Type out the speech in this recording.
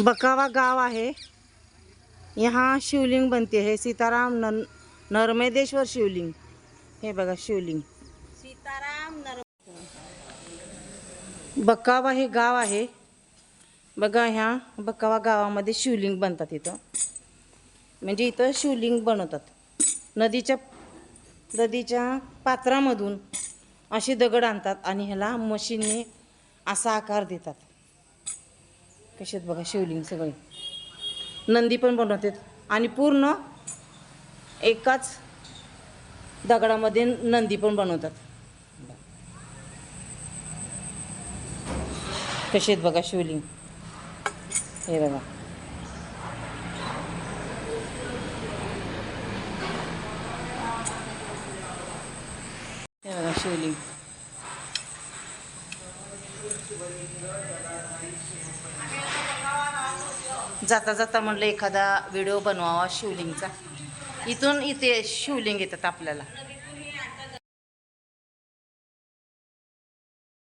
बकावा गाव आहे. यहाँ शिवलिंग बनते है सीताराम नर नर्मदेश्वर शिवलिंग. हे बघा शिवलिंग. सीताराम नर बकावा हे गाव आहे. बघा ह्या बकावा गावामध्ये शिवलिंग बनतात इथं. म्हणजे इथं शिवलिंग बनवतात. नदीच्या नदीच्या पात्रामधून असे दगड आणतात आणि ह्याला मशीनने असा आकार देतात. कशात बघा शिवलिंग सगळे. नंदी पण बनवतात. आणि पूर्ण एकाच दगडामध्ये नंदी पण बनवतात. कशी आहेत बघा शिवलिंग. हे बघा. हे बघा शिवलिंग. जाता जाता म्हणलं एखादा व्हिडिओ बनवावा शिवलिंगचा. इथून इथे शिवलिंग येतात आपल्याला.